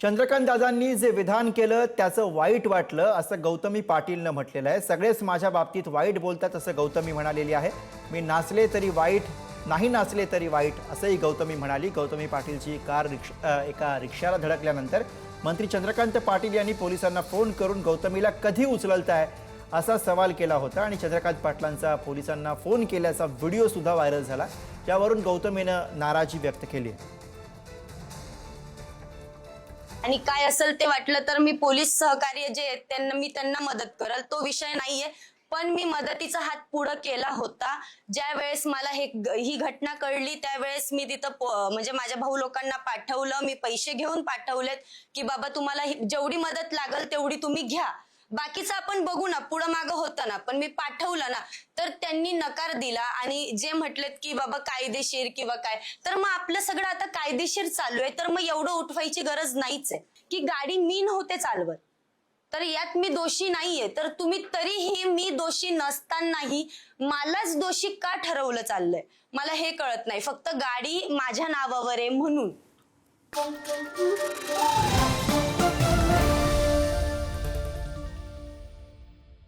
चंद्रकांत दादांनी जे विधान केलं त्याचं वाईट वाटलं असं गौतमी पाटीलनं म्हटलेलं आहे. सगळेच माझ्या बाबतीत वाईट बोलतात असं गौतमी म्हणालेली आहे. मी नाचले तरी वाईट नाही नाचले तरी वाईट असंही गौतमी म्हणाली. गौतमी पाटीलची कार रिक्ष एका रिक्षाला धडकल्यानंतर मंत्री चंद्रकांत पाटील यांनी पोलिसांना फोन करून गौतमीला कधी उचलताय असा सवाल केला होता आणि चंद्रकांत पाटलांचा पोलिसांना फोन केल्याचा व्हिडिओसुद्धा व्हायरल झाला त्यावरून गौतमीनं नाराजी व्यक्त केली. आहे आणि काय असेल ते वाटलं तर मी पोलीस सहकार्य जे आहेत त्यांना मी त्यांना मदत करल. तो विषय नाहीये. पण मी मदतीचा हात पुढं केला होता. ज्या वेळेस मला हे ही घटना कळली त्यावेळेस मी तिथं म्हणजे माझ्या भाऊ लोकांना पाठवलं. मी पैसे घेऊन पाठवलेत की बाबा तुम्हाला ही- जेवढी मदत लागल तेवढी तुम्ही घ्या. बाकीचं आपण बघू ना पुढं मागं होतं ना पण मी पाठवलं ना तर त्यांनी नकार दिला आणि जे म्हटलेत की बाबा कायदेशीर किंवा काय तर मग आपलं सगळं आता कायदेशीर चालू आहे तर मग एवढं उठवायची गरज नाहीच आहे. की गाडी मी नव्हते चालवत. तर यात मी दोषी नाहीये. तर तुम्ही तरीही मी दोषी नसतानाही मलाच दोषी का ठरवलं चाललंय? मला हे कळत नाही. फक्त गाडी माझ्या नावावर आहे म्हणून.